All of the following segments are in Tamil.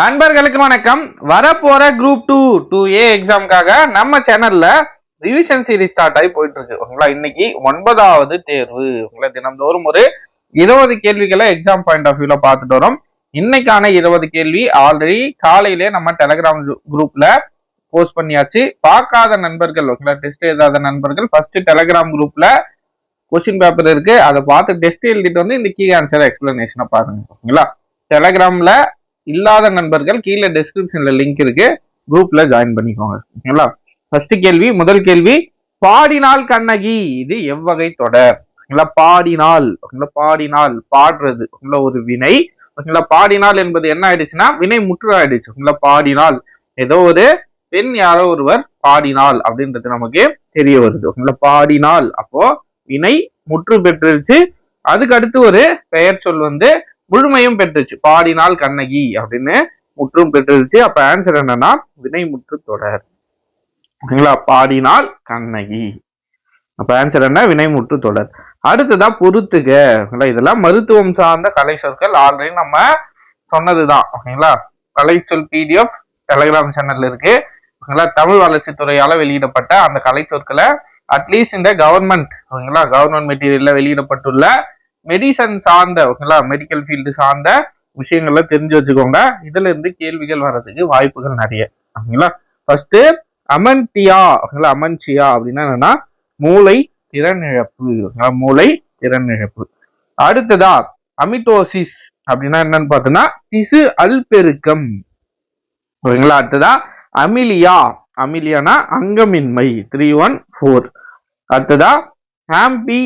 நண்பர்களுக்கு வணக்கம். வரப்போற குரூப் டூ டூ ஏ எக்ஸாம்காக நம்ம சேனல்ல ரிவிஷன் சீரீஸ் ஸ்டார்ட் ஆகி போயிட்டு இருக்கு ஓகேங்களா? இன்னைக்கு ஒன்பதாவது தேர்வு. உங்களை தினந்தோறும் ஒரு இருபது கேள்விகளை எக்ஸாம் பாயிண்ட் ஆஃப் வியூல பார்த்துட்டு வரோம். இன்னைக்கான இருபது கேள்வி ஆல்ரெடி காலையிலே நம்ம டெலகிராம் குரூப்ல போஸ்ட் பண்ணியாச்சு. பார்க்காத நண்பர்கள் ஓகேங்களா? டெஸ்ட் எழுதாத நண்பர்கள் ஃபர்ஸ்ட் டெலகிராம் குரூப்ல கொஸ்டின் பேப்பர் இருக்கு. அதை பார்த்து டெஸ்ட் எழுதிட்டு வந்து இந்த கீ ஆன்சர் எக்ஸ்பிளனேஷனை பாருங்க. ஓகேங்களா? டெலகிராம்ல இல்லாத நண்பர்கள் கீழே டெஸ்கிரிப்ஷன்ல லிங்க் இருக்கு. குரூப்ல ஜாயின் பண்ணிக்கோங்க. ஓகேங்களா? ஃபர்ஸ்ட் கேள்வி முதல் கேள்வி பாடினால் கண்ணகி. இது எவ்வகை தொடர். ஓகேங்களா? பாடினால். ஓகேங்களா? பாடினால் பாடுறது. ஓகேங்களா? ஒரு வினை. ஓகேங்களா? பாடினால் என்பது என்ன ஆயிடுச்சுன்னா வினை முற்று ஆயிடுச்சு ஓகேங்களா? பாடினால். ஏதோ ஒரு பெண் யாரோ ஒருவர் பாடினால் அப்படின்றது நமக்கு தெரிய வருது. ஓகேங்களா? பாடினால். அப்போ வினை முற்று பெற்றுருச்சு. அதுக்கு அடுத்து ஒரு பெயர் சொல் வந்து முழுமையும் பெற்றுச்சு. பாடினால் கண்ணகி அப்படின்னு முற்றும் பெற்றுருச்சு அப்ப ஆன்சர் என்னன்னா வினை முற்று தொடர். ஓகேங்களா? பாடினால் கண்ணகி. அப்ப ஆன்சர் என்ன? வினை முற்று தொடர். அடுத்ததா பொறுத்துக. ஓகேங்களா? இதெல்லாம் மருத்துவம் சார்ந்த கலை சொற்கள். ஆல்ரெடி நம்ம சொன்னதுதான். ஓகேங்களா? கலை சொல் பிடிஎஃப் டெலிகிராம் சேனல்ல இருக்கு. ஓகேங்களா? தமிழ் வளர்ச்சித்துறையால வெளியிடப்பட்ட அந்த கலை சொற்களை அட்லீஸ்ட் இந்த கவர்மெண்ட் ஓகேங்களா? கவர்மெண்ட் மெட்டீரியல்ல வெளியிடப்பட்டுள்ள மெடிசன் சார்ந்த ஓகேங்களா? மெடிக்கல் ஃபீல்டு சார்ந்த விஷயங்கள்ல தெரிஞ்சு வச்சுக்கோங்க. இதுல இருந்து கேள்விகள் வர்றதுக்கு வாய்ப்புகள் நிறைய. ஓகேங்களா? ஃபர்ஸ்ட் அமன்டியா ஓகேங்களா? அமன்சியா அப்படின்னா என்னன்னா மூளை திறனிழப்பு. இழப்பு மூளை திறனிழப்பு. அடுத்ததா அமிட்டோசிஸ் அப்படின்னா என்னன்னு பார்த்தோம்னா திசு அல்பெருக்கம் ஓகேங்களா? அடுத்ததா அமிலியா. அமிலியானா அங்கமின்மை. த்ரீ ஒன் ஃபோர் அடுத்ததா ஹாம்பி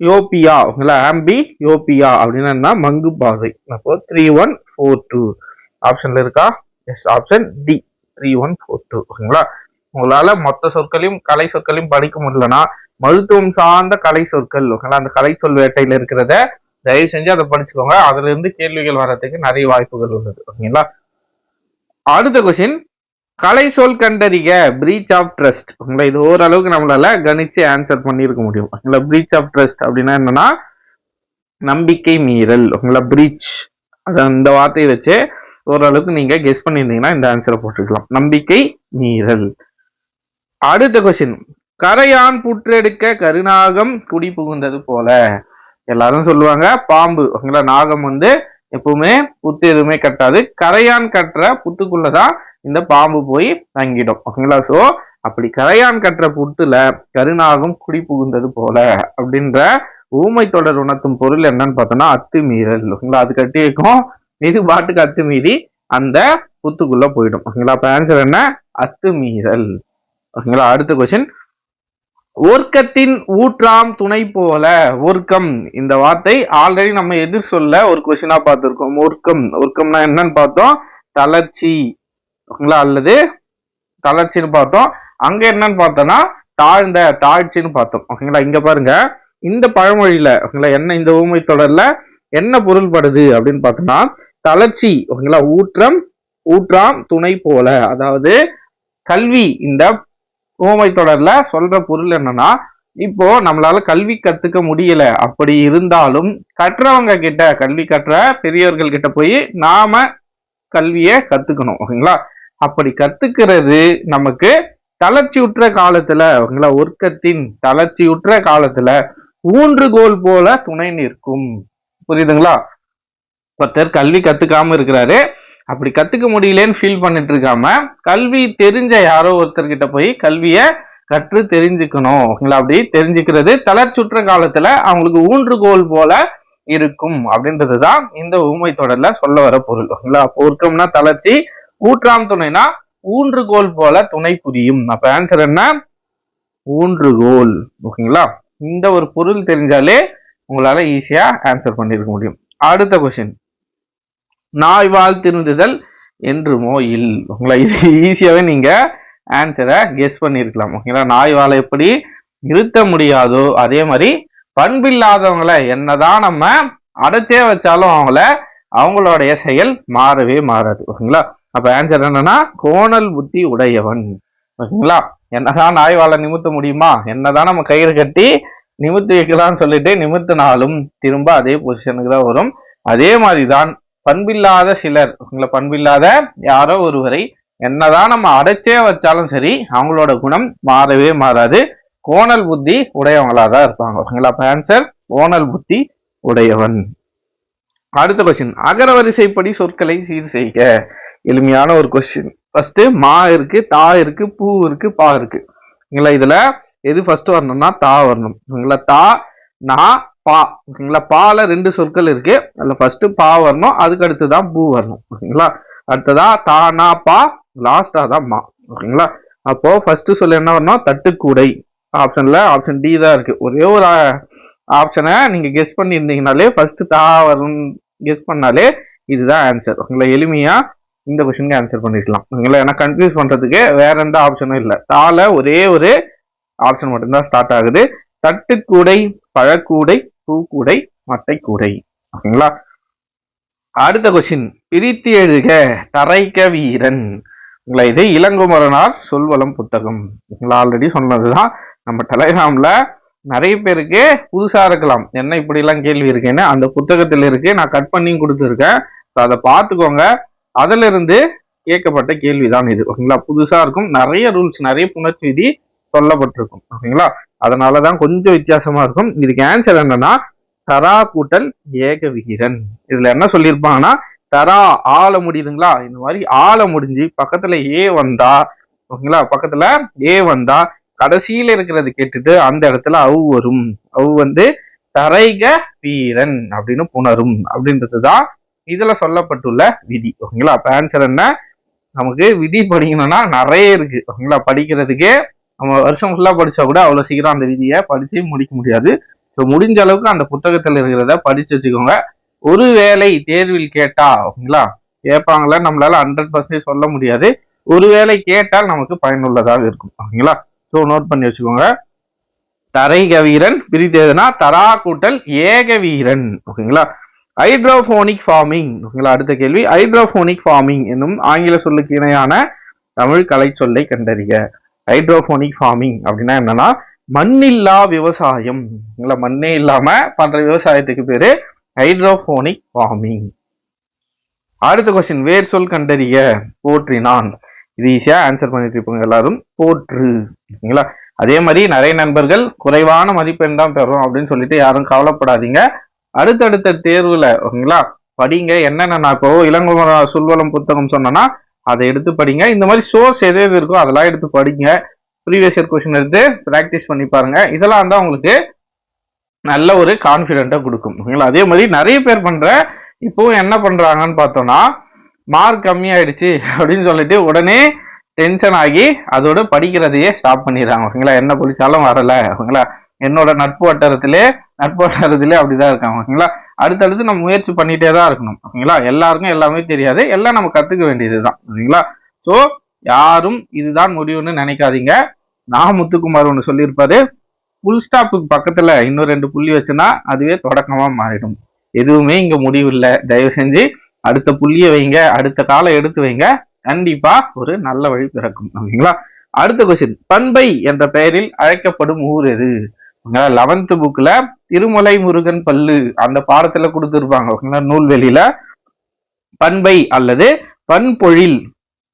யோபியா ஓகேங்களா? ஆம்பி யோபியா அப்படின்னா என்ன? மங்கு பாதை. அப்போ த்ரீ ஒன் ஃபோர் டூ ஆப்ஷன்ல இருக்கா? Yes option D three one four two ஓகேங்களா? உங்களால மொத்த சொற்களையும் கலை சொற்களையும் படிக்க முடியலன்னா மருத்துவம் சார்ந்த கலை சொற்கள் ஓகேங்களா? அந்த கலை சொல் வேட்டையில இருக்கிறத தயவு செஞ்சு அதை படிச்சுக்கோங்க. அதுல இருந்து கேள்விகள் வர்றதுக்கு நிறைய வாய்ப்புகள் உள்ளது ஓகேங்களா? அடுத்த கொஸ்டின் கலை சொல் கண்டறிக பிரீச் ஆஃப் ட்ரஸ்ட் உங்களை இது ஓரளவுக்கு நம்மளால கணிச்சு ஆன்சர் பண்ணியிருக்க முடியும். உங்களை பிரீச் ஆஃப் ட்ரஸ்ட் அப்படின்னா என்னன்னா நம்பிக்கை மீறல். உங்களை பிரீச் அது அந்த வார்த்தையை வச்சு ஓரளவுக்கு நீங்க கெஸ் பண்ணியிருந்தீங்கன்னா இந்த ஆன்சரை போட்டுக்கலாம். நம்பிக்கை மீறல். அடுத்த கொஸ்டின் கரையான் புற்றெடுக்க கருநாகம் குடி புகுந்தது போல. எல்லாரும் சொல்லுவாங்க பாம்பு. உங்களை நாகம் வந்து எப்பவுமே புத்து எதுவுமே கட்டாது. கரையான் கட்டுற புத்துக்குள்ளதான் இந்த பாம்பு போய் தங்கிடும். ஓகேங்களா? ஸோ அப்படி கரையான் கட்டுற புத்துல கருணாகம் குடி புகுந்தது போல அப்படின்ற ஊமை தொடர் உணர்த்தும் பொருள் என்னன்னு பார்த்தோம்னா அத்துமீறல். ஓகேங்களா? அது கட்டி வைக்கும். இது பாட்டுக்கு அத்துமீறி அந்த புத்துக்குள்ள போயிடும். ஓகேங்களா? அப்ப ஆன்சர் என்ன? அத்துமீறல். ஓகேங்களா? அடுத்த கொஸ்டின் ஒர்க்கத்தின் ஊற்றாம் துணை போல ஒர்க்கம். இந்த வார்த்தை ஆல்ரெடி நம்ம எதிர் சொல்ல ஒரு கொஸ்டினா பார்த்திருக்கோம். ஒர்க்கம். ஒர்க்கம்னா என்னன்னு பார்த்தோம்? தளர்ச்சி. ஓகேங்களா? அல்லது தளர்ச்சின்னு பார்த்தோம். அங்க என்னன்னு பார்த்தோம்னா தாழ்ந்த தாழ்ச்சின்னு பார்த்தோம். ஓகேங்களா? இங்க பாருங்க. இந்த பழமொழியில ஓகேங்களா என்ன இந்த ஊமை தொடர்ல என்ன பொருள்படுது அப்படின்னு பார்த்தோம்னா தளர்ச்சி ஓகேங்களா ஊற்றம் ஊற்றாம் துணை போல. அதாவது கல்வி இந்த ஊமை தொடர்ல சொல்ற பொருள் என்னன்னா இப்போ நம்மளால கல்வி கத்துக்க முடியல. அப்படி இருந்தாலும் கற்றவங்க கிட்ட கல்வி கற்ற பெரியவர்கள் கிட்ட போய் நாம கல்வியை கத்துக்கணும் ஓகேங்களா? அப்படி கத்துக்கிறது நமக்கு தளர்ச்சியுற்ற காலத்துல ஓகேங்களா ஒர்க்கத்தின் தளர்ச்சியுற்ற காலத்துல ஊன்றுகோல் போல துணை நிற்கும். புரியுதுங்களா? ஒருத்தர் கல்வி கத்துக்காம இருக்கிறாரு. அப்படி கத்துக்க முடியலன்னு ஃபீல் பண்ணிட்டு இருக்காம கல்வி தெரிஞ்ச யாரோ ஒருத்தர்கிட்ட போய் கல்விய கற்று தெரிஞ்சுக்கணும். ஓகேங்களா அப்படி தெரிஞ்சுக்கிறது தளர்ச்சுற்ற காலத்துல அவங்களுக்கு ஊன்றுகோல் போல இருக்கும். அப்படின்றதுதான் இந்த ஊமை தொடர்ல சொல்ல வர பொருள். ஓகேங்களா ஒர்க்கம்னா தளர்ச்சி ஊற்றாம் துணைனா ஊன்றுகோல் போல துணை புரியும். அப்ப ஆன்சர் என்ன? ஊன்றுகோல் ஓகேங்களா? இந்த ஒரு பொருள் தெரிஞ்சாலே உங்களால ஈஸியா ஆன்சர் பண்ணிருக்க முடியும். அடுத்த கொஸ்டின் நாய் வாழ் திருந்துதல் என்று மோயில் உங்களை இது ஈஸியாவே நீங்க ஆன்சரை கெஸ் பண்ணியிருக்கலாம் ஓகேங்களா? நாய் வாழை எப்படி நிறுத்த முடியாதோ அதே மாதிரி பண்பில்லாதவங்களை என்னதான் நம்ம அடைச்சே வச்சாலும் அவங்கள அவங்களுடைய செயல் மாறவே மாறாது. ஓகேங்களா? அப்போ ஆன்சர் என்னன்னா கோணல் புத்தி உடையவன். ஓகேங்களா என்னதான் நாய் நிமித்த முடியுமா? என்னதான் நம்ம கயிறு கட்டி நிமித்து வைக்கலாம்னு சொல்லிட்டு நிமித்தினாலும் திரும்ப அதே பொசிஷனுக்கு தான் வரும். அதே மாதிரி தான் பண்பில்லாத சிலர் உங்களை பண்பில்லாத யாரோ ஒருவரை என்னதான் நம்ம அடைச்சே வச்சாலும் சரி அவங்களோட குணம் மாறவே மாறாது. கோணல் புத்தி உடையவங்களா தான் இருப்பாங்க. ஓகேங்களா அப்போ ஆன்சர் கோணல் புத்தி உடையவன். அடுத்த கொஸ்டின் அகரவரிசைப்படி சொற்களை சீர் செய்க. எளிமையான ஒரு கொஸ்டின் ஃபர்ஸ்ட் மா இருக்கு தா இருக்கு பூ இருக்கு பா இருக்கு. ஓகேங்களா இதுல எது ஃபர்ஸ்ட் வரணும்னா தா வரணும். ஓகேங்களா தா நா பா. ஓகேங்களா பால ரெண்டு சொற்கள் இருக்கு. அதுல ஃபர்ஸ்ட் பா வரணும் அதுக்கு அடுத்து தான் பூ வரணும். ஓகேங்களா? அடுத்ததா தா நா பா லாஸ்டா தான் மா. ஓகேங்களா? அப்போ ஃபர்ஸ்ட் சொல்ல என்ன வரணும் தட்டுக்கூடை. ஆப்ஷன்ல ஆப்ஷன் டி தான் இருக்கு. ஒரே ஒரு ஆப்ஷனை நீங்க கெஸ் பண்ணியிருந்தீங்கனாலே ஃபர்ஸ்ட் தா வரும் கெஸ் பண்ணாலே இதுதான் ஆன்சர் உங்களை எளிமையா இந்த கொஸ்டினுக்கு ஆன்சர் பண்ணிருக்கலாம். ஏன்னா கன்ஃபியூஸ் பண்றதுக்கு வேற எந்த ஆப்ஷனும் இல்லை. தால ஒரே ஒரு ஆப்ஷன் மட்டும்தான் ஸ்டார்ட் ஆகுது. தட்டுக்கூடை பழக்கூடை பூக்கூடை மட்டைக்கூடை. ஓகேங்களா? அடுத்த கொஸ்டின் பிரித்து எழுதுக தரைக்க வீரன். உங்களை இது இளங்குமரனார் சொல்வளம் புத்தகம். ஆல்ரெடி சொன்னதுதான். நம்ம டெலைகிராம்ல நிறைய பேருக்கு புதுசா இருக்கலாம். என்ன இப்படி எல்லாம் கேள்வி இருக்குன்னு அந்த புத்தகத்துல இருக்கு. நான் கட் பண்ணி கொடுத்துருக்கேன். ஸோ அதை பார்த்துக்கோங்க. அதுல இருந்து கேட்கப்பட்ட கேள்விதான் இது. ஓகேங்களா? புதுசா இருக்கும். நிறைய ரூல்ஸ் நிறைய புணர்ச்சி விதி சொல்லப்பட்டிருக்கும். ஓகேங்களா? அதனாலதான் கொஞ்சம் வித்தியாசமா இருக்கும். இதுக்கு ஆன்சர் என்னன்னா தரா கூட்டல் ஏக விகிரன் இதுல என்ன சொல்லியிருப்பாங்கன்னா தரா ஆள முடியுதுங்களா? இந்த மாதிரி ஆள முடிஞ்சு பக்கத்துல ஏ வந்தா ஓகேங்களா? பக்கத்துல ஏ வந்தா கடைசியில இருக்கிறது கேட்டுட்டு அந்த இடத்துல அவு வரும். அவு வந்து தரைக வீரன் அப்படின்னு புணரும். அப்படின்றதுதான் இதுல சொல்லப்பட்டுள்ள விதி. ஓகேங்களா? அப்ப ஆன்சர் என்ன? நமக்கு விதி படிக்கணும்னா நிறைய இருக்கு. ஓகேங்களா? படிக்கிறதுக்கே நம்ம வருஷம் ஃபுல்லா படிச்சா கூட அவ்வளவு சீக்கிரம் அந்த விதியை படித்தே முடிக்க முடியாது. ஸோ முடிஞ்ச அளவுக்கு அந்த புத்தகத்தில் இருக்கிறத படிச்சு வச்சுக்கோங்க. ஒருவேளை தேர்வில் கேட்டா ஓகேங்களா? கேட்பாங்களா நம்மளால ஹண்ட்ரட் பர்சன்டேஜ் சொல்ல முடியாது. ஒருவேளை கேட்டால் நமக்கு பயனுள்ளதாக இருக்கும். ஓகேங்களா? ஸோ நோட் பண்ணி வச்சுக்கோங்க. தரைக வீரன் பிரித்தேதுனா தரா கூட்டல் ஏக வீரன். ஓகேங்களா? ஹைட்ரோபோனிக் ஃபார்மிங் ஓகேங்களா அடுத்த கேள்வி. ஹைட்ரோபோனிக் ஃபார்மிங் என்னும் ஆங்கில சொல்லுக்கு இணையான தமிழ் கலை சொல்லை கண்டறிய ஹைட்ரோபோனிக் ஃபார்மிங் அப்படின்னா என்னன்னா மண்ணில்லா விவசாயம். ஓகேங்களா மண்ணே இல்லாம பண்ற விவசாயத்துக்கு பேரு ஹைட்ரோபோனிக் ஃபார்மிங் அடுத்த கொஸ்டின் வேர் சொல் கண்டறிய. போற்றினான் இது ஈஸியா ஆன்சர் பண்ணிட்டு இருப்பாங்க எல்லாரும். போற்று. ஓகேங்களா அதே மாதிரி நிறைய நண்பர்கள் குறைவான மதிப்பெண் தான் பெறும் அப்படின்னு சொல்லிட்டு யாரும் கவலைப்படாதீங்க. அடுத்தடுத்த தேர்வுல ஓகேங்களா? படிங்க என்னென்ன நான் இப்போ இளங்குமர சொல்வலம் புத்தகம் சொன்னேன்னா அதை எடுத்து படிங்க. இந்த மாதிரி சோர்ஸ் எது எது இருக்கோ அதெல்லாம் எடுத்து படிங்க. ப்ரீவியஸ் இயர் கொஸ்டின் எடுத்து ப்ராக்டிஸ் பண்ணி பாருங்க. இதெல்லாம் தான் உங்களுக்கு நல்ல ஒரு கான்ஃபிடென்ட்டை கொடுக்கும் ஓகேங்களா? அதே மாதிரி நிறைய பேர் பண்ற இப்போவும் என்ன பண்றாங்கன்னு பார்த்தோம்னா மார்க் கம்மியாயிடுச்சு அப்படின்னு சொல்லிட்டு உடனே டென்ஷன் ஆகி அதோட படிக்கிறதையே ஸ்டாப் பண்ணிடுறாங்க ஓகேங்களா? என்ன படிச்சாலும் வரல ஓகேங்களா? என்னோட நட்பு வட்டாரத்திலே நட்பு வட்டாரத்திலே அப்படிதான் இருக்காங்க ஓகேங்களா அடுத்தடுத்து நம்ம முயற்சி பண்ணிட்டே தான் இருக்கணும் ஓகேங்களா எல்லாருக்கும் எல்லாமே தெரியாது எல்லாம் நம்ம கத்துக்க வேண்டியதுதான் ஓகேங்களா ஸோ யாரும் இதுதான் முடிவுன்னு நினைக்காதீங்க. நான் முத்துக்குமார் ஒன்று சொல்லியிருப்பாரு புல் ஸ்டாப்புக்கு பக்கத்துல இன்னும் ரெண்டு புள்ளி வச்சுன்னா அதுவே தொடக்கமா மாறிடும். எதுவுமே இங்க முடிவு இல்லை. தயவு செஞ்சு அடுத்த புள்ளியை வைங்க அடுத்த காலை எடுத்து வைங்க. கண்டிப்பா ஒரு நல்ல வழி பிறக்கும் ஓகேங்களா அடுத்த கொஸ்டின் பண்பை என்ற பெயரில் அழைக்கப்படும் ஊர் எது? லெவன்த் புக்ல திருமலை முருகன் பல்லு அந்த பாடத்துல கொடுத்துருப்பாங்க. ஓகேங்களா? நூல்வெளியில பண்பை அல்லது பண்பொழில்.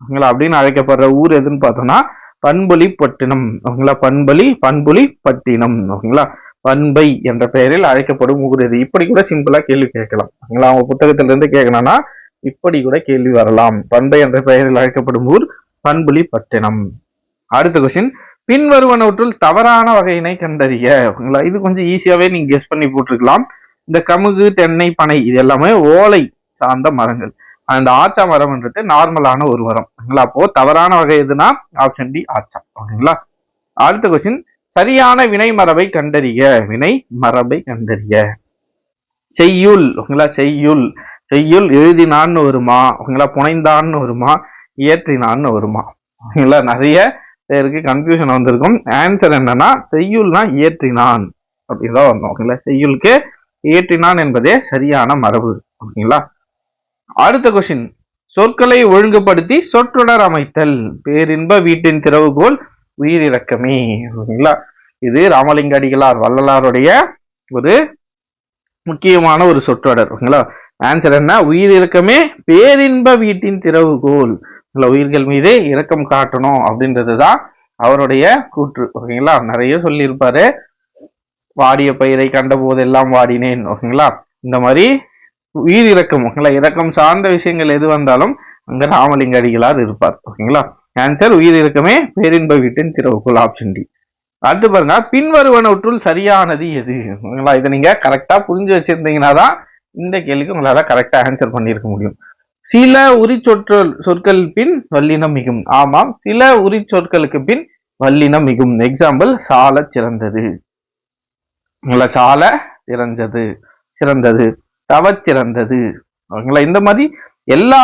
ஓகேங்களா? அப்படின்னு அழைக்கப்படுற ஊர் எதுன்னு பார்த்தோம்னா பண்பொலி பட்டினம் ஓகேங்களா? பண்பொலி பண்பொலி பட்டினம் ஓகேங்களா? பண்பை என்ற பெயரில் அழைக்கப்படும் ஊர் எது? இப்படி கூட சிம்பிளா கேள்வி கேட்கலாம். ஓகேங்களா? அவங்க புத்தகத்துல இருந்து கேட்கணும்னா இப்படி கூட கேள்வி வரலாம். பண்பை என்ற பெயரில் அழைக்கப்படும் ஊர் பண்புலி பட்டினம் அடுத்த கொஸ்டின் பின்வருவனவற்றுள் தவறான வகையினை கண்டறிய. ஓகேங்களா இது கொஞ்சம் ஈஸியாவே நீங்க கெஸ் பண்ணி போட்டிருக்கலாம். இந்த கமுகு தென்னை பனை இது எல்லாமே ஓலை சார்ந்த மரங்கள். அந்த ஆச்சா மரம்ன்றது நார்மலான ஒரு மரம். ஓகேங்களா அப்போ தவறான வகை எதுனா? ஆப்ஷன் டி ஆச்சா. ஓகேங்களா? அடுத்த கொஸ்டின் சரியான வினை மரபை கண்டறிய. வினை மரபை கண்டறிய. செய்யுள் ஓகேங்களா செய்யுள். செய்யுள் எழுதினான்னு வருமா? ஓகேங்களா புனைந்தான்னு வருமா? இயற்றினான்னு வருமா? ஓகேங்களா நிறைய பேருக்கு கன்ஃபியூஷன் வந்திருக்கும். ஆன்சர் என்னன்னா செய்யுள்னா இயற்றினான். அப்படிதான் வந்தோம் ஓகேங்களா? செய்யுளுக்கு இயற்றினான் என்பதே சரியான மரபு ஓகேங்களா? அடுத்த கொஸ்டின் சொற்களை ஒழுங்குபடுத்தி சொற்றொடர் அமைத்தல். பேரின்ப வீட்டின் திறவுகோல் உயிரிறக்கமே ஓகேங்களா? இது ராமலிங்க அடிகளார் வள்ளலாருடைய ஒரு முக்கியமான ஒரு சொற்றொடர் ஓகேங்களா? ஆன்சர் என்ன? உயிரிறக்கமே பேரின்ப வீட்டின் திறவுகோல் உள்ள உயிர்கள் மீது இரக்கம் காட்டணும் அப்படின்றது தான் அவருடைய கூற்று. ஓகேங்களா? நிறைய சொல்லியிருப்பாரு. வாடிய பயிரை கண்ட போதெல்லாம் வாடினேன். ஓகேங்களா? இந்த மாதிரி உயிர் இறக்கம் ஓகேங்களா? இறக்கம் சார்ந்த விஷயங்கள் எது வந்தாலும் அங்க ராமலிங்க அடிகளார் இருப்பார். ஓகேங்களா? ஆன்சர் உயிர் இறக்கமே பேரின்ப வீட்டின் திறவுக்குள் ஆப்ஷன் டி அடுத்து பாருங்க பின்வருவனவற்றுள் சரியானது எது? ஓகேங்களா? இதை நீங்க கரெக்டா புரிஞ்சு வச்சிருந்தீங்கன்னா தான் இந்த கேள்விக்கு உங்களால கரெக்டா ஆன்சர் பண்ணியிருக்க முடியும். சில உரி சொற்கள் சொற்கள் பின் வல்லினம் மிகும். ஆமாம் சில உரி சொற்களுக்கு பின் வல்லினம் மிகும். எக்ஸாம்பிள் சால சிறந்தது. உங்களை சால சிறந்தது சிறந்தது. தவ சிறந்தது. ஓகேங்களா? இந்த மாதிரி எல்லா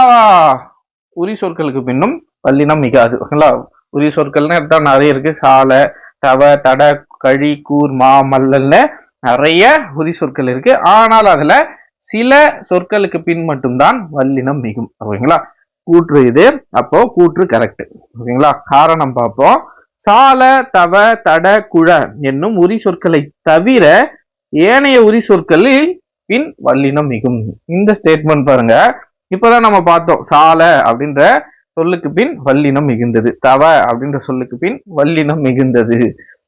உரி சொற்களுக்கு பின்னும் வல்லினம் மிகாது. ஓகேங்களா? உரி சொற்கள்னு எடுத்தால் நிறைய இருக்கு. சால தவ தட கழி கூர் மா மல்லல்ல நிறைய உரி சொற்கள் இருக்கு. ஆனால் அதுல சில சொற்களுக்கு பின் மட்டும்தான் வல்லினம் மிகும். ஓகேங்களா? கூற்று இது. அப்போ கூற்று கரெக்ட் ஓகேங்களா? காரணம் பார்ப்போம். சால தவ தட குழ என்னும் உரி சொற்களை தவிர ஏனைய உரி சொற்களில் பின் வல்லினம் மிகும். இந்த ஸ்டேட்மெண்ட் பாருங்க. இப்பதான் நம்ம பார்த்தோம். சால அப்படின்ற சொல்லுக்கு பின் வல்லினம் மிகுந்தது. தவ அப்படின்ற சொல்லுக்கு பின் வல்லினம் மிகுந்தது.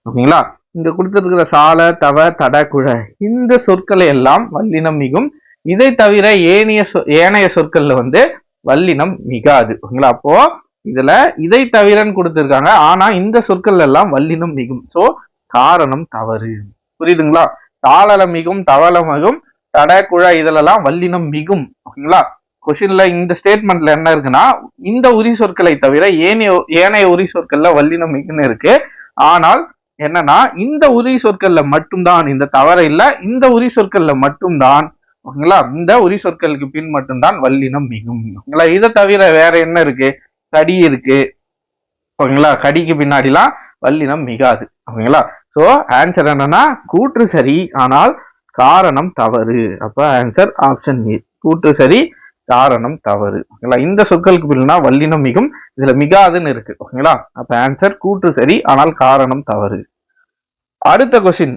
ஓகேங்களா? இங்க கொடுத்திருக்கிற சால தவ தட குழ இந்த சொற்களை எல்லாம் வல்லினம் மிகும். இதை தவிர ஏனைய சொ- ஏனைய சொற்கள்ல வந்து வல்லினம் மிகாது. ஓகேங்களா? அப்போ இதுல இதை தவிரன்னு கொடுத்திருக்காங்க. ஆனா இந்த சொற்கள் எல்லாம் வல்லினம் மிகும். சோ காரணம் தவறு. புரியுதுங்களா? தாளலம் மிகும் தவளம் மிகும் தட குழ இதிலெல்லாம் வல்லினம் மிகும். ஓகேங்களா? கொஸ்டின்ல இந்த ஸ்டேட்மெண்ட்ல என்ன இருக்குன்னா இந்த உரி சொற்களை தவிர ஏனைய ஏனைய உரி சொற்கள்ல வல்லினம் மிகுன்னு இருக்கு. ஆனால் என்னன்னா இந்த உரி சொற்கள்ல மட்டும்தான் இந்த தவற இல்ல இந்த உரி சொற்கள்ல மட்டும்தான் ஓகேங்களா? இந்த உரி சொற்களுக்கு பின் மட்டும்தான் வல்லினம் மிகும். ஓகேங்களா? இதை தவிர வேற என்ன இருக்கு? கடி இருக்கு. ஓகேங்களா? கடிக்கு பின்னாடிலாம் வல்லினம் மிகாது. ஓகேங்களா? ஸோ ஆன்சர் என்னன்னா கூற்று சரி ஆனால் காரணம் தவறு. அப்ப ஆன்சர் ஆப்ஷன் ஏ கூற்று சரி காரணம் தவறு. ஓகேங்களா? இந்த சொற்களுக்கு பின்னா வல்லினம் மிகும் இதுல மிகாதுன்னு இருக்கு. ஓகேங்களா? அப்ப ஆன்சர் கூற்று சரி ஆனால் காரணம் தவறு. அடுத்த கொஸ்டின்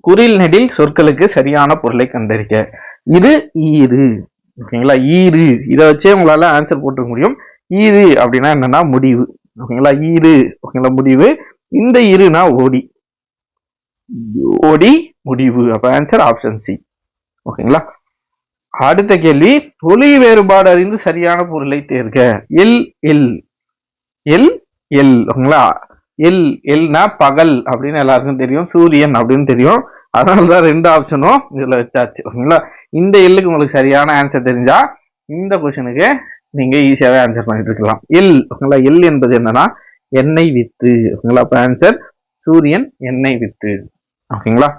குறில் நெடில் சொற்களுக்கு சரியான பொருளை கண்டறிக. இது ஈரு ஓகேங்களா? ஈரு இதை வச்சே உங்களால ஆன்சர் போட்டுக்க முடியும். ஈரு அப்படின்னா என்னன்னா முடிவு. ஓகேங்களா? ஈரு ஓகேங்களா? முடிவு. இந்த இருனா ஓடி. ஓடி முடிவு. அப்ப ஆன்சர் ஆப்ஷன் சி ஓகேங்களா? அடுத்த கேள்வி. ஒளி வேறுபாடு அறிந்து சரியான பொருளை தேர்க. L L. L L. ஓகேங்களா? எல் எல்னா பகல் அப்படின்னு எல்லாருக்கும் தெரியும் சூரியன் அப்படின்னு தெரியும். அதனாலதான் ரெண்டு ஆப்ஷனும் இதுல வச்சாச்சு ஓகேங்களா இந்த எல்லுக்கு உங்களுக்கு சரியான ஆன்சர் தெரிஞ்சா இந்த கொஸ்டினுக்கு நீங்க ஈஸியாவே ஆன்சர் பண்ணிட்டு இருக்கலாம். எல் ஓகேங்களா எல் என்பது என்னன்னா எண்ணெய் வித்து ஓகேங்களா அப்ப ஆன்சர் சூரியன் எண்ணெய் வித்து ஓகேங்களா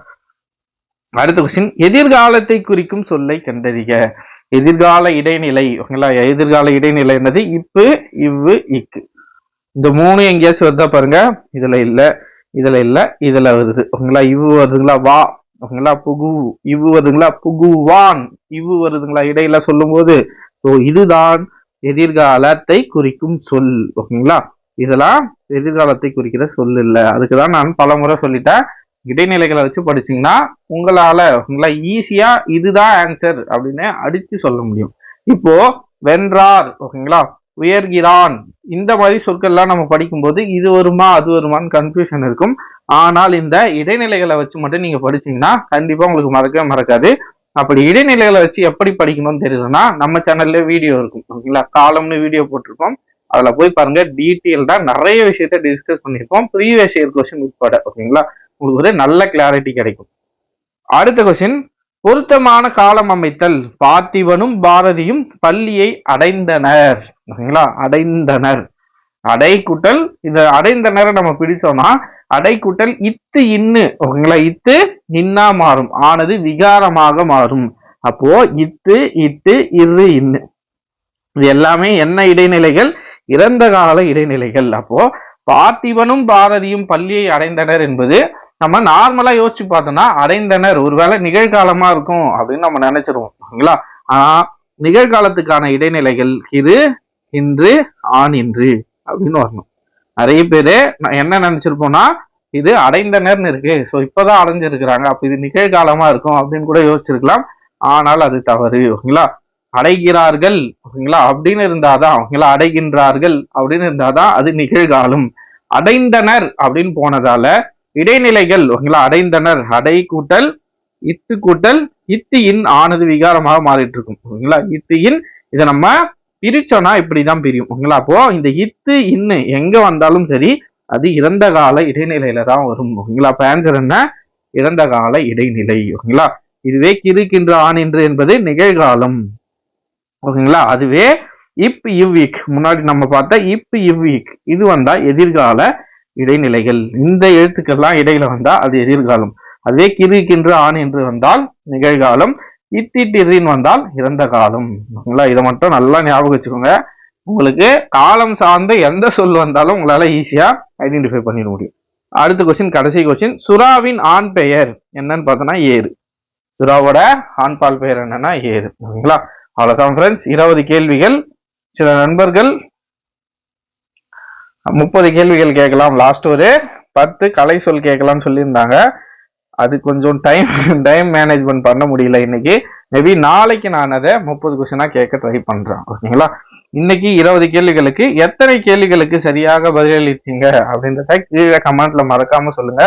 அடுத்த கொஸ்டின் எதிர்காலத்தை குறிக்கும் சொல்லை கண்டறிக. எதிர்கால இடைநிலை ஓகேங்களா எதிர்கால இடைநிலை என்னது? இப்பு இவ்வு இக்கு. இந்த மூணு எங்கேயாச்சும் வருதா பாருங்க. இதுல இல்ல இதுல இல்ல இதுல வருது. ஓகேங்களா? இவ்வு வருதுங்களா? வா. ஓகேங்களா? புகு. இவ்வு வருதுங்களா? புகுவான். இவ்வு வருதுங்களா? இடையில சொல்லும்போது ஸோ இதுதான் எதிர்காலத்தை குறிக்கும் சொல். ஓகேங்களா? இதெல்லாம் எதிர்காலத்தை குறிக்கிற சொல் அதுக்கு அதுக்குதான் நான் பலமுறை சொல்லிட்டேன். இடைநிலைகளை வச்சு படிச்சீங்கன்னா உங்களால உங்களை ஈஸியா இதுதான் ஆன்சர் அப்படின்னு அடிச்சு சொல்ல முடியும். இப்போ வென்றார். ஓகேங்களா? உயர்கிறான். இந்த மாதிரி சொற்கள்லாம் நம்ம படிக்கும்போது இது வருமா அது வருமான்னு கன்ஃபியூஷன் இருக்கும். ஆனால் இந்த இடைநிலைகளை வச்சு மட்டும் நீங்க படிச்சீங்கன்னா கண்டிப்பா உங்களுக்கு மறக்கவே மறக்காது. அப்படி இடைநிலைகளை வச்சு எப்படி படிக்கணும்னு தெரியுதுன்னா நம்ம சேனல்ல வீடியோ இருக்கும். ஓகேங்களா? காலம்னு வீடியோ போட்டிருக்கோம். அதுல போய் பாருங்க டீட்டெயில்டா நிறைய விஷயத்த டிஸ்கஸ் பண்ணியிருக்கோம். ப்ரீவியஸ் இயர் கொஸ்டின் உட்பட. ஓகேங்களா? உங்களுக்கு ஒரு நல்ல கிளாரிட்டி கிடைக்கும். அடுத்த கொஸ்டின் பொருத்தமான காலம் அமைத்தல். பார்த்திவனும் பாரதியும் பள்ளியை அடைந்தனர். ஓகேங்களா? அடைந்தனர். அடைக்குட்டல் இந்த அடைந்தனர் நம்ம பிடிச்சோம்னா அடைக்குட்டல் இத்து இன்னு. ஓகேங்களா? இத்து இன்னா மாறும். ஆனது விகாரமாக மாறும். அப்போ இத்து இட்டு இரு இன்னு. இது எல்லாமே என்ன இடைநிலைகள்? இறந்த கால இடைநிலைகள். அப்போ பார்த்திவனும் பாரதியும் பள்ளியை அடைந்தனர் என்பது நம்ம நார்மலா யோசிச்சு பார்த்தோம்னா அடைந்தனர் ஒருவேளை நிகழ்காலமா இருக்கும் அப்படின்னு நம்ம நினைச்சிருவோம் ஓகேங்களா ஆனா நிகழ்காலத்துக்கான இடைநிலைகள் இது இன்று ஆண் இன்று அப்படின்னு வரணும். நிறைய பேரு நான் என்ன நினைச்சிருப்போம்னா இது அடைந்தனர்னு இருக்கு. ஸோ இப்பதான் அடைஞ்சிருக்கிறாங்க. அப்ப இது நிகழ்காலமா இருக்கும் அப்படின்னு கூட யோசிச்சிருக்கலாம். ஆனால் அது தவறு ஓகேங்களா? அடைகிறார்கள் ஓகேங்களா? அப்படின்னு இருந்தாதான் ஓகேங்களா? அடைகின்றார்கள் அப்படின்னு இருந்தாதான் அது நிகழ்காலம். அடைந்தனர் அப்படின்னு போனதால இடைநிலைகள் ஓகேங்களா? அடைந்தனர் அடை கூட்டல் இத்து கூட்டல் இத்து இன் ஆனது விகாரமாக மாறிட்டு இருக்கும் ஓகேங்களா? இத்து இன் இதை நம்ம பிரிச்சோம்னா இப்படிதான் பிரியும் ஓகேங்களா? அப்போ இந்த இத்து இன்னு எங்க வந்தாலும் சரி அது இறந்த கால இடைநிலையில தான் வரும் ஓகேங்களா? அப்ப ஆன்சர் என்ன? இறந்த கால இடைநிலை ஓகேங்களா? இதுவே கிறுக்கின்ற ஆண் என்று என்பது நிகழ்காலம் ஓகேங்களா? அதுவே இப் இவ்வீக் முன்னாடி நம்ம பார்த்த இப் இவ்வீக் இது வந்தா எதிர்கால இடைநிலைகள். இந்த எழுத்துக்கள்லாம் இடையில வந்தா அது எதிர்காலம். அதுவே கிறுக்கின்ற ஆண் என்று வந்தால் நிகழ்காலம். இத்திட்டிரின் வந்தால் இறந்த காலம். ஓகேங்களா இதை மட்டும் நல்லா ஞாபகம் வச்சுக்கோங்க. உங்களுக்கு காலம் சார்ந்த எந்த சொல் வந்தாலும் உங்களால ஈஸியா ஐடென்டிஃபை பண்ணிட முடியும். அடுத்த கொஸ்டின் கடைசி கொஸ்டின் சுறாவின் ஆண் பெயர் என்னன்னு பார்த்தோன்னா ஏறு. சுறாவோட ஆண்பால் பெயர் என்னன்னா ஏறு. ஓகேங்களா அவ்வளோதான் ஃப்ரெண்ட்ஸ் இருபது கேள்விகள். சில நண்பர்கள் முப்பது கேள்விகள் கேட்கலாம். லாஸ்ட் ஒரு பத்து கலை சொல் கேட்கலாம்னு சொல்லியிருந்தாங்க. அது கொஞ்சம் டைம் டைம் மேனேஜ்மெண்ட் பண்ண முடியல இன்னைக்கு. மேபி நாளைக்கு நான் அதை முப்பது கொஸ்டினாக கேட்க ட்ரை பண்ணுறேன் ஓகேங்களா இன்னைக்கு இருபது கேள்விகளுக்கு எத்தனை கேள்விகளுக்கு சரியாக பதிலளித்தீங்க? அப்படின்றத கீழே கமெண்ட்ல மறக்காம சொல்லுங்க.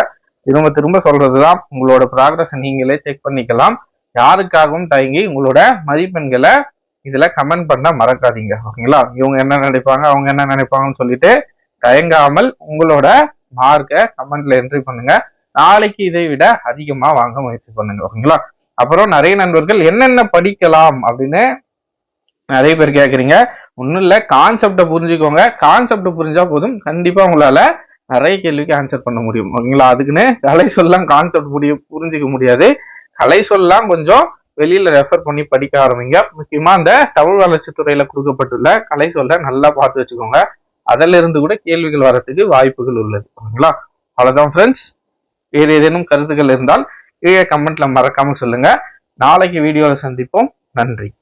திரும்ப திரும்ப சொல்றதுதான் உங்களோட ப்ராக்ரஸ் நீங்களே செக் பண்ணிக்கலாம். யாருக்காகவும் தயங்கி உங்களோட மதிப்பெண்களை இதுல கமெண்ட் பண்ண மறக்காதீங்க. ஓகேங்களா இவங்க என்ன நினைப்பாங்க? அவங்க என்ன நினைப்பாங்கன்னு சொல்லிட்டு தயங்காமல் உங்களோட மார்க்கை கமெண்ட்ல என்ட்ரி பண்ணுங்க. நாளைக்கு இதை விட அதிகமா வாங்க முயற்சி பண்ணுங்க. ஓகேங்களா அப்புறம் நிறைய நண்பர்கள் என்னென்ன படிக்கலாம் அப்படின்னு நிறைய பேர் கேட்குறீங்க ஒன்றும் இல்லை கான்செப்டை புரிஞ்சுக்கோங்க. கான்செப்டை புரிஞ்சா போதும். கண்டிப்பாக உங்களால் நிறைய கேள்விக்கு ஆன்சர் பண்ண முடியும். ஓகேங்களா அதுக்குன்னு கலை சொல்லலாம் கான்செப்ட் புரிய புரிஞ்சிக்க முடியாது. கலை சொல்லலாம் கொஞ்சம் வெளியில ரெஃபர் பண்ணி படிக்க ஆரம்பிங்க. முக்கியமா அந்த தமிழ் வளர்ச்சித் துறையில கொடுக்கப்பட்டுள்ள கலை சொல்ல நல்லா பார்த்து வச்சுக்கோங்க. அதுல இருந்து கூட கேள்விகள் வரத்துக்கு வாய்ப்புகள் உள்ளது. ஓகேங்களா? அவ்வளவுதான் ஃப்ரெண்ட்ஸ் வேறு ஏதேனும் கருத்துக்கள் இருந்தால் கீழே கமெண்ட்ல மறக்காம சொல்லுங்க. நாளைக்கு வீடியோவில் சந்திப்போம். நன்றி.